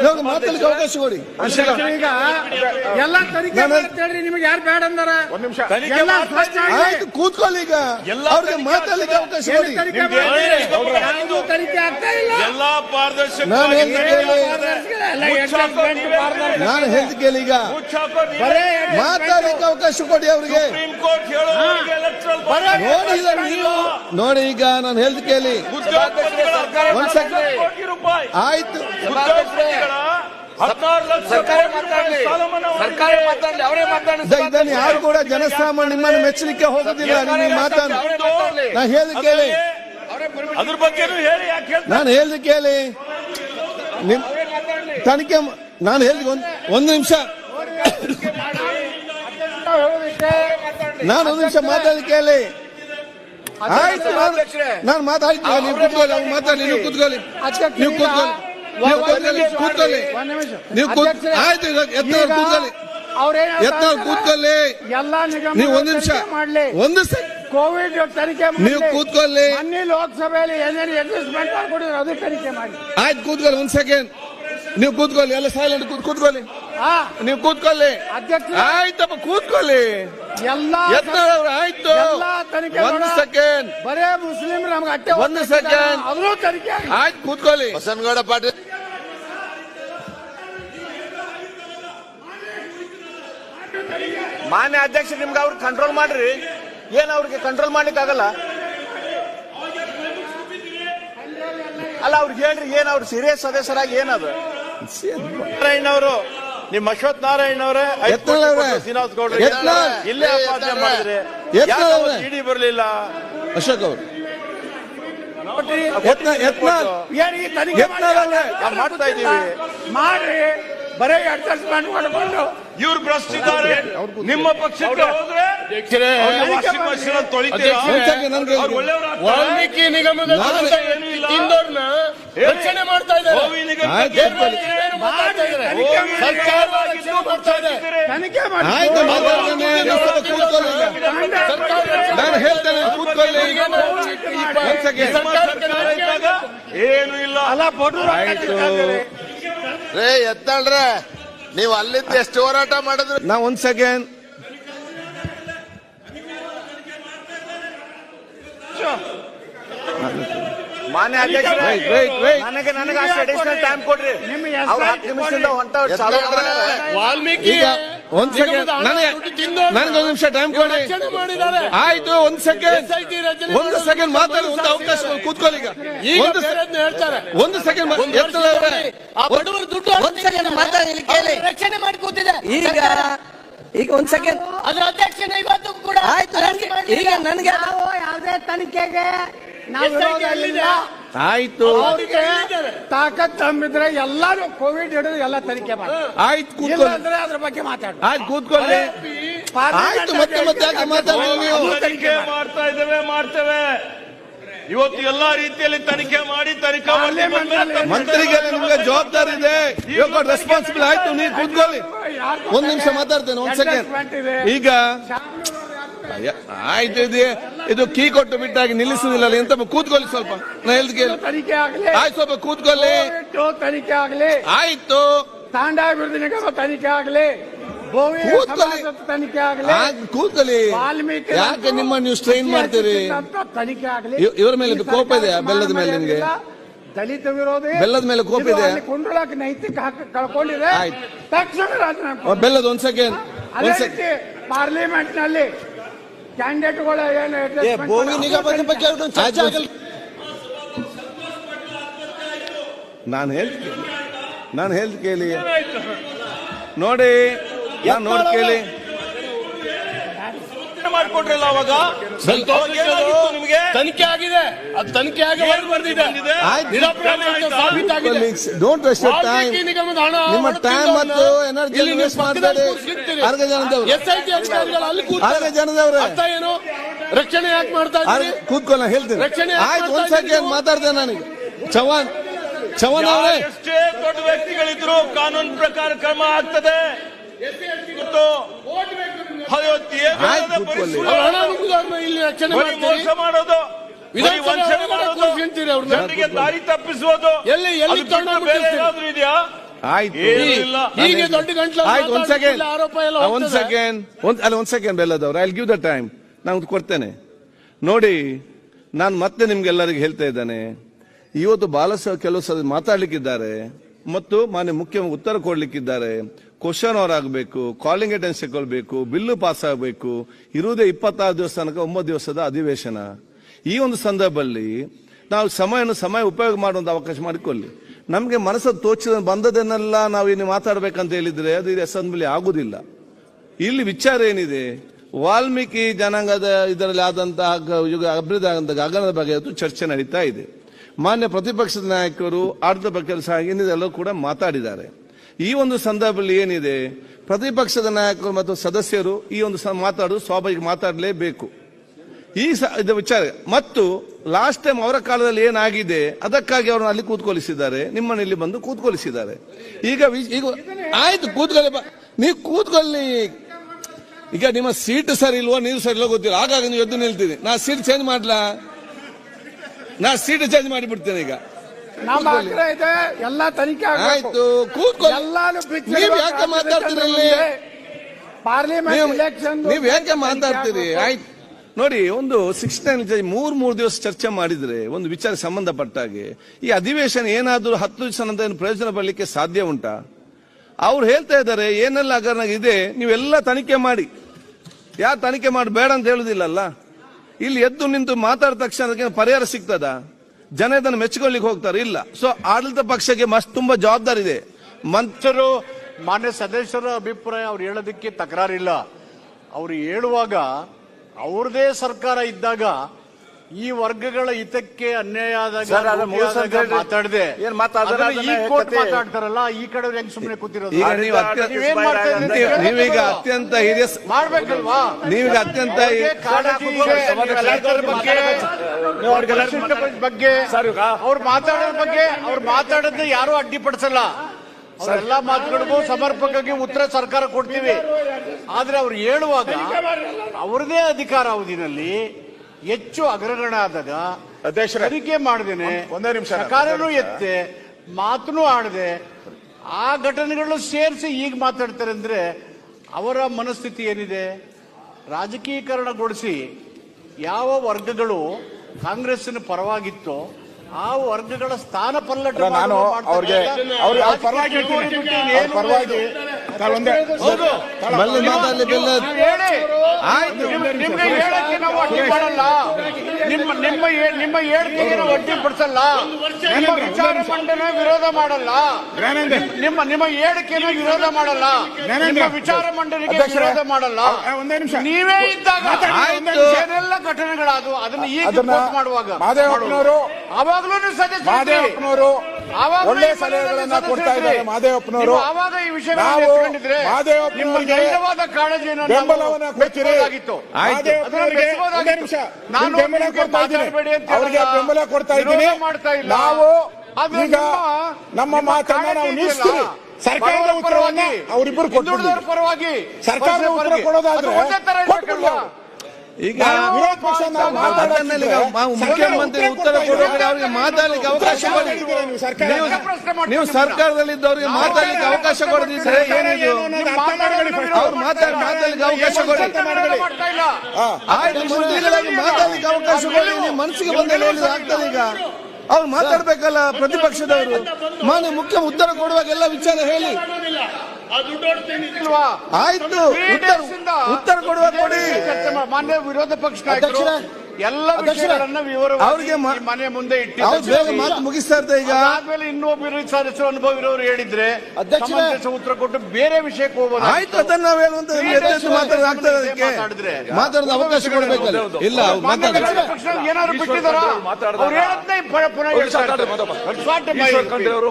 ಇವಾಗ ಮಾತಾಡಲಿಕ್ಕೆ ಅವಕಾಶ ಕೊಡಿ. ಈಗ ಎಲ್ಲ ತನಿಖೆ ನಾನು- ಹೇಳ್ರಿ ನಿಮ್ಗೆ ಯಾರು ಬೇಡ ಅಂದಾರ? ಒಂದ್ ನಿಮಿಷ. ಎಲ್ಲ ಸ್ಪಷ್ಟ ಆಯ್ತು ಕೂತ್ಕೊಳ್ಳಿ ಈಗ. ಅವ್ರಿಗೆ ಮಾತಾಡ್ಲಿಕ್ಕೆ ಅವಕಾಶ ಕೊಡಿ. ತನಿಖೆ ಮಾಡಿ? ತನಿಖೆ ಆಗ್ತಾ ಇಲ್ಲ. ಎಲ್ಲಾ ಪಾರದರ್ಶಕ ನಾನು ಹೇಳ್ದೆ ಕೇಳಿ. ನಾನು ಹೇಳ್ದು ಈಗ? ಬರೇ ಮಾತಾಡ್ಲಿಕ್ಕೆ ಅವಕಾಶ ಕೊಡಿ ಅವ್ರಿಗೆ. ಕೋರ್ಟ್ ನೋಡಿ ಈಗ ನೀವು. ನೋಡಿ ಈಗ ನಾನು ಹೇಳ್ದು ಕೇಳಿ. ಒಂದ್ ಸೆಕೆಂಡ್. ಆಯ್ತು. ಹದಿನಾರು ಲಕ್ಷ ಸರ್ಕಾರ ಕೋಟಿ ರೂಪಾಯಿ ಮಾತಾಡ್ಲಿ ಸಾಲ ಮನ್ನಾ ಸರ್ಕಾರ ಮಾಡಿದೆ. ಅವರೇ ಮಾತಾಡ್ಲಿ ಇದ- ಯಾರು ಕೂಡ ಜನಸಾಮಾನ್ಯ ನಿಮ್ಮನ್ನು ಮೆಚ್ಚಲಿಕ್ಕೆ ಹೋಗೋದಿಲ್ಲ ನೀವು ಮಾತಾಡ ನಾ ಹೇಳಿ ಕೇಳಿ. ಅದ್ರ ಬಗ್ಗೆ ಹೇಳಿ ಯಾಕೆ ಹೇಳ್ತಾರೆ ನಾನು ಹೇಳ್ದು ಕೇಳಿ. ನಿಮ್ ತನಿಖೆ ನಾನು ಹೇಳಿ ಒಂದ್ ಒಂದು ನಿಮಿಷ. ನಾನು ಒಂದು ನಿಮಿಷ ಮಾತಾಡಿ ಕೇಳಿ. ಆಯ್ತು ನಾನು ನಾನು ಮಾತಾಡ್ತೀನಿ. ನೀವು ಕೂತ್ಕೊಳ್ಳಿ ನೀವು ಕೂತ್ಕೊಳ್ಳಿ. ನೀವು ಕೂತ್ಕೊಳ್ಳಿ. ನೀವು ಕೂತ್ಕೊಳ್ಳಿ ಕೂತ್ಕೊಳ್ಳಿ. ನಿಮಿಷ. ನೀವು ಆಯ್ತು ಕೂತ್ಕೊಳ್ಳಿ. ಅವ್ರೇನ್ ಹೇಳ್ತಾ ಕೂತ್ಕೊಳ್ಳಿ. ಎಲ್ಲಾ ನಿಗಮ ನೀವು ಒಂದು ನಿಮಿಷ. ಮಾಡ್ಲಿ. ಒಂದು ಕೋವಿಡ್ ತನಿಖೆ. ನೀವು ಕೂತ್ಕೊಳ್ಳಿ. ಅನ್ನಿ ಲೋಕಸಭೆಯಲ್ಲಿ ಏನೇನು ಅಡ್ಜಸ್ಟ್ಮೆಂಟ್ ಮಾಡ್ಕೊಂಡಿದ್ರು ಅದು ತನಿಖೆ ಮಾಡಿ ಆಯ್ತು ಕೂತ್ಕೊಳ್ಳಿ ಒಂದ್ ಸೆಕೆಂಡ್ ನೀವು ಕೂತ್ಕೊಳ್ಳಿ ಎಲ್ಲ ಸೈಲೆಂಟ್ ಕೂತ್ ಕೂತ್ಕೊಳ್ಳಿ. ಹಾ. ನೀವು ಕೂತ್ಕೊಳ್ಳಿ. ಅಧ್ಯಕ್ಷ ಆಯ್ತಪ್ಪ ಕೂತ್ಕೊಳ್ಳಿ. ಎಲ್ಲಾ ಆಯ್ತು. ಒಂದು ಸೆಕೆಂಡ್ ಬರೇ ಮುಸ್ಲಿಂ ನಮ್ಗೆ ಅಟ್ಟೆ ಒಂದು ಸೆಕೆಂಡ್ ಅವರು. ತನಿಖೆ ಆಯ್ತು ಕೂತ್ಕೊಳ್ಳಿ. ಬಸನಗೌಡ ಪಾಟೀಲ್ ಮಾನ್ಯ ಅಧ್ಯಕ್ಷ ನಿಮ್ಗೆ ಅವ್ರಿಗೆ ಕಂಟ್ರೋಲ್ ಮಾಡ್ರಿ. ಏನು ಅವ್ರಿಗೆ ಕಂಟ್ರೋಲ್ ಮಾಡ್ಲಿಕ್ಕೆ ಆಗಲ್ಲ ಅಲ್ಲ ಅವ್ರಿಗೆ ಹೇಳ್ರಿ ಏನು ಅವ್ರು ಸೀರಿಯಸ್ ಸದಸ್ಯರಾಗಿ ಏನದು? ನಾರಾಯಣ ಅವರು ನಿಮ್ಮ ಅಶ್ವಥ್ ನಾರಾಯಣ ಅವರೇ. ಶ್ರೀನಿವಾಸ್ ಗೌಡ್ರು. ಇಲ್ಲೇ ಅಪಾದನೆ ಮಾಡಿದ್ರೆ. ಇಡಿ ಬರ್ಲಿಲ್ಲ? ಅಶೋಕ್ ಅವರು. ಮಾಡ್ತಾ ಇದೀವಿ. ಮಾಡ್ರಿ. ಬರೀ ಅಡ್ಜಸ್ಟ್ಮೆಂಟ್ ಮಾಡ್ಕೊಂಡು ಇವ್ರು ಭ್ರಷ್ಟಿದ್ದಾರೆ ನಿಮ್ಮ ಪಕ್ಷಕ್ಕೆ ಹೋದ್ರೆ. ವಾಲ್ಮೀಕಿ ನಿಗಮದ ರಕ್ಷಣೆ ಮಾಡ್ತಾ ನಾನು ಹೇಳ್ತೇನೆ ಏನು ಇಲ್ಲ. ಅಲ್ಲ ಎತ್ತಾಳ್ರೆ. ನೀವು ಅಲ್ಲಿಂದ ಎಷ್ಟು ಹೋರಾಟ ಮಾಡಿದ್ರು ನಾ ಒಂದ್ ಸೆಕೆಂಡ್ ಮಾನ್ಯ ಅಧ್ಯಕ್ಷ Wait, wait, wait. ನನಗೆ ನನಗೆ ಅಷ್ಟು ಅಡಿಷನಲ್ ಟೈಮ್ ಕೊಡ್ರಿ ನಿಮ್ಗೆ ಅವ್ರು ಹತ್ತು ನಿಮಿಷದಿಂದ ಹೊಂಟ ಚಾಲು ಮಾಡ್ಯಾರ. ವಾಲ್ಮೀಕಿ ಈಗ ಒಂದ್ ಸೆಕೆಂಡ್ ನನಗೆ ನನಗೆ ಒಂದು ನಿಮಿಷ ಟೈಮ್ ಕೊಡಿ. ರಕ್ಷಣೆ ಮಾಡಿದ್ದಾರೆ. ಆಯ್ತು ಒಂದ್ ಸೆಕೆಂಡ್ SIT ರಚನೆ ಒಂದು ಸೆಕೆಂಡ್ ಮಾತಾಡಿ ಒಂದು ಅವಕಾಶ ಕೊಡಿ, ಕೂತ್ಕೊಳ್ಳಿ ಈಗ. ಈಗ ಒಂದು ಹೇಳ್ತಾರೆ. ಒಂದು ಸೆಕೆಂಡ್ ಆ ಬಡವರ ದುಡ್ಡು ಒಂದ್ ಸೆಕೆಂಡ್ ಮಾತಾಡಿ ಕೇಳಿ. ರಕ್ಷಣೆ ಮಾಡಿ ಕೂತಿದೆ ಈಗ ಈಗ ಒಂದ್ ಸೆಕೆಂಡ್ ಅದ್ರ ಅಧ್ಯಕ್ಷನ ಇವತ್ತು ಕೂಡ ಆಯ್ತು ಈಗ ನನ್ಗೆ ನಾವು ಯಾವುದೇ ತನಿಖೆಗೆ ನಾವು ಆಯ್ತು. ಅವರಿಗೆ ತಾಕತ್ ತಂಬಿದ್ರೆ ಎಲ್ಲಾರು ಕೋವಿಡ್ ಹಿಡಿದು ಎಲ್ಲ ತನಿಖೆ ಮಾಡಿ. ಆಯ್ತು ಇಲ್ಲ ಕೂತ್ಕೊಳ್ಳಿ. ಅಂದ್ರೆ ಅದ್ರ ಬಗ್ಗೆ ಮಾತಾಡ. ಆಯ್ತು ಕೂತ್ಕೊಳ್ಳಿ. ಆಯ್ತು ಮತ್ತೆ ಮತ್ತೆ ಯಾಕೆ ಮಾತಾಡಿ ನೀವು ತನಿಖೆ ಮಾಡ್ತಾ ಇದ್ದೇವೆ ಮಾಡ್ತೇವೆ. ಇವತ್ತು ಎಲ್ಲಾ ರೀತಿಯಲ್ಲಿ ತನಿಖೆ ಮಾಡಿ ತನಿಖಾ ಮಂತ್ರಿಗೆ ನಿಮ್ಗೆ ಜವಾಬ್ದಾರಿ ಇದೆ. ಇವಾಗ ರೆಸ್ಪಾನ್ಸಿಬಲ್ ಆಯ್ತು ನೀವು ಕೂತ್ಕೊಳ್ಳಿ. ಒಂದ್ ನಿಮಿಷ ಮಾತಾಡ್ತೇನೆ ಒಂದ್ ಸೆಕೆಂಡ್ ಈಗ ಆಯ್ತು ಇದು ಇದು ಕೀ ಕೊಟ್ಟು ಬಿಟ್ಟಾಗಿ ನಿಲ್ಲಿಸುದಿಲ್ಲ ಎಂತ ಕೂತ್ಕೊಳ್ಳಿ ಸ್ವಲ್ಪ. ನಾ ಹೇಳ್ದು ಕೇಳಿ. ತನಿಖೆ ಆಗ್ಲಿ. ಆಯ್ತು ಸ್ವಲ್ಪ ಕೂತ್ಕೊಳ್ಳಿ. ತನಿಖೆ ಆಗ್ಲಿ. ಆಯ್ತು. ತಾಂಡಾಭಿವೃದ್ಧಿ ನಿಗಮ ತನಿಖೆ ಆಗಲಿ. ಕೂತಲಿ ಯಾಕೆ ನಿಮ್ಮ ನೀವು ಸ್ಟ್ರೈನ್ ಮಾಡ್ತೀರಿ? ಇವ್ರ ಮೇಲೆ ಕೋಪ ಇದೆ ಬೆಲ್ಲದ ಮೇಲೆ ನಿಮ್ಗೆ? ದಲಿತ ವಿರೋಧಿ. ಬೆಲ್ಲದ ಮೇಲೆ ಕೋಪ ಇದೆ ಕುಂಡ್ರಳಕ್ಕೆ ನೈತಿಕ ಕಳ್ಕೊಂಡಿದೆ. ತಕ್ಷಣ ಬೆಲ್ಲದ ಒಂದ್ ಸೆಕೆಂಡ್ ಪಾರ್ಲಿಮೆಂಟ್ನಲ್ಲಿ ಕ್ಯಾಂಡಿಡೇಟ್ಗಳು ಏನು ಭೂಮಿ ನಿಗಮದ ಬಗ್ಗೆ ನಾನು ಹೇಳ್ತೀನಿ. ನಾನು ಕೇಳಿ. ನೋಡಿ ನಾನು ನೋಡಿ ಕೇಳಿ. ಮಾಡ್ಕೊಟ್ರಲ್ಲ ಅವಾಗ? ನಿಮಗೆ? ತನಿಖೆ ಆಗಿದೆ. ಅದು ತನಿಖೆ ಆಗಿ ಹೊರಗೆ. ಸಾಬೀತಾಗಿದೆ. ಡೋಂಟ್ ವೇಸ್ಟ್ ಟೈಮ್ ನಿಮ್ಮ ಟೈಮ್ ಮತ್ತು ಎನರ್ಜಿ ವೇಸ್ಟ್ ಮಾಡಬೇಡಿ ಕೂರ್ಸ್ಕೊಂತೀರಿ. ಅರ್ಗ ಜನದವ್ರು. SIT ಅಧಿಕಾರಿಗಳು ಅಲ್ಲಿ ಕೂರ್ತಾರೆ. ಅರ್ಗ ಜನದವ್ರೆ. ಅರ್ಥ ಏನು? ರಕ್ಷಣೆ ಯಾಕೆ ಮಾಡ್ತಾ ಇದ್ದೀರಿ? ಕೂತ್ಕೊಳ್ಳ ಹೇಳ್ತೀನಿ. ರಕ್ಷಣೆ ಆಯ್ತು ಒಂದ್ ಸೆಕೆಂಡ್ ನನಗೆ. ಚವಾನ್ ಚವಾನ್ ಅವರೇ. ಎಷ್ಟೇ ದೊಡ್ಡ ವ್ಯಕ್ತಿಗಳಿದ್ರು ಕಾನೂನು ಪ್ರಕಾರ ಕ್ರಮ ಆಗ್ತದೆ. ಇವತ್ತು ಮೋಸ ಮಾಡೋದು. ಜನರಿಗೆ ದಾರಿ ತಪ್ಪಿಸುವುದು. ಎಲ್ಲಿ- ಎಲ್ಲಿ ಬೇರೆ ಏನಾದ್ರೂ ಇದೆಯಾ? ಆಯ್ತು. ಇಲ್ಲ. ಹೀಗೆ ದೊಡ್ಡ ಗಂಟ್ಲು ಆಯ್ತು ಒಂದ್ ಸೆಕೆಂಡ್ ಆರೋಪ ಎಲ್ಲ ಒಂದ್. ಸೆಕೆಂಡ್ ಒಂದ್ ಅಲ್ಲ ಒಂದ್ ಸೆಕೆಂಡ್ ಬೆಲ್ಲದವ್ರು. ಐ ಗಿವ್ ದ ಟೈಮ್ ನಾನು ಕೊಡ್ತೇನೆ. ನೋಡಿ ನಾನು ಮತ್ತೆ ನಿಮ್ಗೆಲ್ಲರಿಗೆ ಹೇಳ್ತಾ ಇದ್ದೇನೆ. ಇವತ್ತು ಬಾಲಸ ಕೆಲವು ಸಲ ಮಾತಾಡ್ಲಿಕ್ಕಿದ್ದಾರೆ. ಮತ್ತು ಮಾನ್ಯ ಮುಖ್ಯ ಉತ್ತರ ಕೊಡ್ಲಿಕ್ಕಿದ್ದಾರೆ. ಕ್ವಶನ್ ಅವರ್ ಆಗಬೇಕು ಕಾಲಿಂಗ್ ಅಟೆನ್ಸ್ ತಗೊಳ್ಬೇಕು ಬಿಲ್ಲು ಪಾಸ್ ಆಗಬೇಕು, ಇರುವುದೇ ಇಪ್ಪತ್ತಾರು ದಿವಸ ತನಕ ಒಂಬತ್ತು ದಿವಸದ ಅಧಿವೇಶನ. ಈ ಒಂದು ಸಂದರ್ಭದಲ್ಲಿ ನಾವು ಸಮಯವನ್ನು, ಸಮಯ ಉಪಯೋಗ ಮಾಡುವಂಥ ಅವಕಾಶ ಮಾಡಿಕೊಳ್ಳಿ. ನಮಗೆ ಮನಸ್ಸು ತೋಚಿದ ಬಂದದನ್ನೆಲ್ಲ ನಾವು ಇನ್ನು ಮಾತಾಡಬೇಕಂತ ಹೇಳಿದ್ರೆ ಅದು ಇದು ಅಸೆಂಬ್ಲಿ ಆಗುದಿಲ್ಲ ಇಲ್ಲಿ ವಿಚಾರ ಏನಿದೆ? ವಾಲ್ಮೀಕಿ ಜನಾಂಗದ ಇದರಲ್ಲಿ ಆದಂತಹ ಯುಗ ಅಭಿವೃದ್ಧಿ ಆದಂತಹ ಗಗನದ ಬಗ್ಗೆ ಚರ್ಚೆ ನಡೀತಾ ಇದೆ. ಮಾನ್ಯ ಪ್ರತಿಪಕ್ಷದ ನಾಯಕರು ಆಡಳಿತ ಬಗ್ಗೆ ಸಹ ಕೂಡ ಮಾತಾಡಿದ್ದಾರೆ. ಈ ಒಂದು ಸಂದರ್ಭದಲ್ಲಿ ಏನಿದೆ? ಪ್ರತಿಪಕ್ಷದ ನಾಯಕರು ಮತ್ತು ಸದಸ್ಯರು ಈ ಒಂದು ಮಾತಾಡು ಮಾತಾಡೋದು ಸ್ವಾಭಾವಿಕ ಮಾತಾಡಲೇಬೇಕು. ಈ ವಿಚಾರ. ಮತ್ತು ಲಾಸ್ಟ್ ಟೈಮ್ ಅವರ ಕಾಲದಲ್ಲಿ ಏನಾಗಿದೆ? ಅದಕ್ಕಾಗಿ ಅವರನ್ನು ಅಲ್ಲಿ ಕೂತ್ಕೊಳಿಸಿದ್ದಾರೆ. ನಿಮ್ಮನ್ನು ಇಲ್ಲಿ ಬಂದು ಕೂತ್ಕೊಳಿಸಿದ್ದಾರೆ. ಈಗ ಈಗ ಆಯ್ತು, ಕೂತ್ಕೊಳ್ಳಿ. ನೀವು ಕೂತ್ಕೊಳ್ಳಿ. ಈಗ ನಿಮ್ಮ ಸೀಟ್ ಸರಿ ಇಲ್ವೋ, ನೀರು ಸರಿ ಇಲ್ವೋ ಗೊತ್ತಿಲ್ಲ. ಹಾಗಾಗಿ ನೀವು ಎದ್ದು ನಿಲ್ತೀನಿ ನಾ ಸೀಟ್ ಚೇಂಜ್ ಮಾಡ್ಲಾ? ನಾ ಸೀಟ್ ಚೇಂಜ್ ಮಾಡಿಬಿಡ್ತೇನೆ ಈಗ. ನಮ್ಮ ಆಗ್ರಹ ಇದೆ ಎಲ್ಲ ತನಿಖೆ ಆಗ್ಬೇಕು. ಆಯ್ತು ಕೂತ್ಕೊಳ್ಳಿ ಎಲ್ಲಾನು ಬಿಚ್ಚಿ ನೀವು ಯಾಕೆ ಮಾತಾಡ್ತೀರಿ ಇಲ್ಲಿ? ಪಾರ್ಲಿಮೆಂಟ್ ನೀವು ನೀವ್ ಯಾಕೆ ಮಾತಾಡ್ತೀರಿ ಆಯ್ತು. ನೋಡಿ ಒಂದು ಸಿಕ್ಸ್ ನೈನ್ ಮೂರ್ ಮೂರು ದಿವಸ ಚರ್ಚೆ ಮಾಡಿದ್ರೆ ಒಂದು ವಿಚಾರ ಸಂಬಂಧಪಟ್ಟಾಗೆ ಈ ಅಧಿವೇಶನ ಏನಾದರೂ ಹತ್ತು ದಿವಸ ನಂತರ ಏನು ಪ್ರಯೋಜನ ಪಡಲಿಕ್ಕೆ ಸಾಧ್ಯ ಉಂಟಾ? ಅವ್ರು ಹೇಳ್ತಾ ಇದ್ದಾರೆ ಏನೆಲ್ಲ ಹಗರಣ ಇದೆ ನೀವೆಲ್ಲ ತನಿಖೆ ಮಾಡಿ. ಯಾರು ತನಿಖೆ ಮಾಡಿ ಬೇಡ ಅಂತ ಹೇಳುದಿಲ್ಲಲ್ಲ? ಇಲ್ಲಿ ಎದ್ದು ನಿಂತು ಮಾತಾಡಿದ ತಕ್ಷಣ ಅದಕ್ಕೆ ಪರಿಹಾರ ಸಿಗ್ತದ? ಜನ ಇದನ್ನು ಮೆಚ್ಚಿಕೊಳ್ಳಿಕ್ಕೆ ಹೋಗ್ತಾರೆ. ಇಲ್ಲ. ಸೊ ಆಡಳಿತ ಪಕ್ಷಕ್ಕೆ ಮಸ್ತ್ ತುಂಬಾ ಜವಾಬ್ದಾರಿ ಇದೆ. ಮಂತ್ರರು, ಮಾನ್ಯ ಸದಸ್ಯರ ಅಭಿಪ್ರಾಯ ಅವ್ರು ಹೇಳೋದಕ್ಕೆ ತಕರಾರಿಲ್ಲ. ಅವ್ರು ಹೇಳುವಾಗ ಅವ್ರದೇ ಸರ್ಕಾರ ಇದ್ದಾಗ ಈ ವರ್ಗಗಳ ಹಿತಕ್ಕೆ ಅನ್ಯಾಯ ಆದಾಗ. ಮಾತಾಡದೆ. ಏನ್ ಮಾತಾಡ್ತಾರೆ ಅದನ್ನ ಈ ಕೋರ್ಟ್ ಮಾತಾಡ್ತಾರಲ್ಲ ಈ ಕಡೆ ಹೆಂಗ್ ಸುಮ್ಮನೆ ಕೂತಿರೋದು? ಈಗ ನೀವು ನೀವೀಗ ಅತ್ಯಂತ ಹಿರಿಯ ಮಾಡ್ಬೇಕಲ್ವಾ? ನೀವೀಗ ಅತ್ಯಂತ ಬಗ್ಗೆ ಅವ್ರು ಮಾತಾಡೋದ್ರ ಬಗ್ಗೆ ಅವ್ರು ಮಾತಾಡೋದನ್ನ ಯಾರು ಅಡ್ಡಿಪಡಿಸಲ್ಲ. ಎಲ್ಲಾ ಮಾತುಗಳಿಗೂ ಸಮರ್ಪಕವಾಗಿ ಉತ್ತರ ಸರ್ಕಾರ ಕೊಡ್ತೀವಿ. ಆದ್ರೆ ಅವ್ರು ಹೇಳುವಾಗ ಅವ್ರದೇ ಅಧಿಕಾರ ಅವಧಿನಲ್ಲಿ ಹೆಚ್ಚು ಅಗ್ರಗಣ ಆದಾಗ ಅಧ್ಯಕ್ಷರೇ, ತನಿಖೆ ಮಾಡದೇನೆ. ಒಂದೇ ನಿಮಿಷ. ಸರ್ಕಾರನೂ ಎತ್ತೆ ಮಾತನೂ ಆಡದೆ. ಆ ಘಟನೆಗಳು ಸೇರಿಸಿ ಈಗ ಮಾತಾಡ್ತಾರೆ ಅಂದ್ರೆ ಅವರ ಮನಸ್ಥಿತಿ ಏನಿದೆ? ರಾಜಕೀಕರಣಗೊಳಿಸಿ ಯಾವ ವರ್ಗಗಳು ಕಾಂಗ್ರೆಸ್ಸಿನ ಪರವಾಗಿತ್ತೋ ಆ ವರ್ಗಗಳ ಸ್ಥಾನ ಪಲ್ಲಟ ನಾನು ಅವ್ರಿಗೆ ಪರವಾಗಿ ನಿಮ್ಮ ನಿಮ್ಮ ನಿಮ್ಮ ಹೇಳಿಕೆಗೆ ನಾವು ಅಡ್ಡಿ ಪಡಿಸಲ್ಲ. ನಿಮ್ಮ ವಿಚಾರ ಮಂಡನೆ ವಿರೋಧ ಮಾಡಲ್ಲ. ನಿಮ್ಮ ನಿಮ್ಮ ಹೇಳಿಕೆನ ವಿರೋಧ ಮಾಡಲ್ಲ. ನಿಮ್ಮ ವಿಚಾರ ಮಂಡನೆಗೆ ವಿರೋಧ ಮಾಡಲ್ಲ. ಒಂದೇ ನಿಮಿಷ. ನೀವೇ ಇದ್ದಾಗ ಆಯ್ತು. ಏನೆಲ್ಲ ಘಟನೆಗಳಾದವು ಅದನ್ನ ಈಗ ಮಾಡುವಾಗ ಅವಾಗಲೂ ನೀವು ಸದಸ್ಯರಿದ್ರಿ. ಒಳ್ಳೆ ಸಲಹೆಗಳನ್ನ ಕೊಡ್ತಾ ಇದ್ದಾರೆ. ಮಾದೇವಪ್ಪನವರು. ಮಾದೇವಪ್ಪನವರಿಗೆ ಬೆಂಬಲವನ್ನ ಕೊಡ್ತೀರಿ. ಮಾದೇವಪ್ಪನವರಿಗೆ ನಿಮಿಷ. ಬೆಂಬಲ ಕೊಡ್ತಾ ಇದ್ದೀನಿ. ಅವರಿಗೆ ಬೆಂಬಲ ಕೊಡ್ತಾ ಇದ್ದೀನಿ. ನಾವು ಈಗ ನಮ್ಮ ಮಾತನ್ನ ನಾವು ನಿಲ್ಲಿಸ್ತೀವಿ. ಸರ್ಕಾರದ ಉತ್ತರವಾಗಿ ಉತ್ತರವನ್ನ ಅವರಿಬ್ಬರು ಪರವಾಗಿ ಸರ್ಕಾರದ ಉತ್ತರ. ಕೊಡೋದಾದ್ರೆ ಈಗ ಮುಖ್ಯಮಂತ್ರಿ ಉತ್ತರ ಕೊಡುವವರಿಗೆ ಅವರಿಗೆ ಮಾತಾಡಲಿಕ್ಕೆ ಅವಕಾಶ ಕೊಡಿ. ನೀವು. ಸರ್ಕಾರದಲ್ಲಿ ಇದ್ದವರಿಗೆ ಮಾತಾಡಲಿಕ್ಕೆ ಅವಕಾಶ ಕೊಡದಿದ್ರೆ ಏನಿದು ಅವ್ರು ಮಾತಾಡಿ ಮಾತಾಡಲಿಕ್ಕೆ ಅವಕಾಶ ಕೊಡಿ. ಆಯ್ತು ಮಾತಾಡಲಿಕ್ಕೆ ಮಾತಾಡ್ಲಿಕ್ಕೆ ಅವಕಾಶ ಕೊಡಿ. ನೀವು ಮನಸ್ಸಿಗೆ ಬಂದ ಹೇಳಿದ್ರೆ ಆಗ್ತದೆ ಈಗ. ಅವ್ರು ಮಾತಾಡ್ಬೇಕಲ್ಲ ಪ್ರತಿಪಕ್ಷದವರು. ಮಾನ್ಯ ಮುಖ್ಯ ಉತ್ತರ ಕೊಡುವಾಗ ಎಲ್ಲ ವಿಚಾರ ಹೇಳಿ? ಆಯ್ತು. ಉತ್ತರ ಕೊಡುವ ಕೊಡಿ. ಮಾನ್ಯ ವಿರೋಧ ಪಕ್ಷ ಎಲ್ಲ ವಿಷಯಗಳನ್ನ ವಿವರ ಅವ್ರಿಗೆ ಮಾ- ಮನೆ ಮುಂದೆ ಅವ್ರು ಬೇಗ ಇಟ್ಟಿದ್ದಾರೆ ಮಾತು ಮುಗಿಸ್ತಾ ಇರ್ತಾರೆ ಈಗ. ಆದ್ಮೇಲೆ ಇನ್ನೊಬ್ಬರು ಸದಸ್ಯರು ಅನುಭವ ಇರೋರು ಹೇಳಿದ್ರೆ ಅಧ್ಯಕ್ಷ ಉತ್ತರ ಕೊಟ್ಟು ಬೇರೆ ವಿಷಯಕ್ಕೆ ಹೋಗೋದು ಆಯ್ತು ಅದನ್ನ ನಾವು ಹೇಳುವಂತ ಮಾತಾಡೋದು ಆಗ್ತದೆ ಅದಕ್ಕೆ ಮಾತಾಡಿದ್ರೆ ಅವಕಾಶ ಕೊಡಬೇಕು ಇಲ್ಲ ಏನಾದ್ರು ಬಿಟ್ಟಿದಾರ ಅವ್ರು ಹೇಳದ್ನೇ ಪುನಃ ಹೇಳ್ತಾರೆ.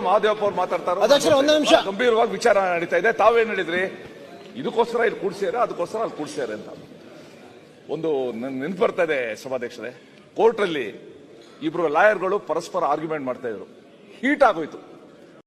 ಮಹಾದೇವಪ್ಪ ಅವ್ರು ಮಾತಾಡ್ತಾರೆ? ಅಧ್ಯಕ್ಷರೇ, ಒಂದೇ ನಿಮಿಷ. ಗಂಭೀರವಾಗಿ ವಿಚಾರ ನಡೀತಾ ಇದೆ. ತಾವೇನ್ ಹೇಳಿದ್ರಿ? ಇದಕ್ಕೋಸ್ಕರ ಇಲ್ಲಿ ಕೂಡ್ಸ್ಯಾರ ಅದಕ್ಕೋಸ್ಕರ ಅಲ್ಲಿ ಕೂಡ್ಸ್ಯಾರ ಅಂತ. ಒಂದು ನೆನಪು ಬರ್ತಾ ಇದೆ ಸಭಾಧ್ಯಕ್ಷರೇ. ಕೋರ್ಟ್ ಅಲ್ಲಿ ಇಬ್ರು ಲಾಯರ್ಗಳು ಪರಸ್ಪರ ಆರ್ಗ್ಯುಮೆಂಟ್ ಮಾಡ್ತಾ ಇದ್ರು. ಹೀಟ್ ಆಗೋಯ್ತು.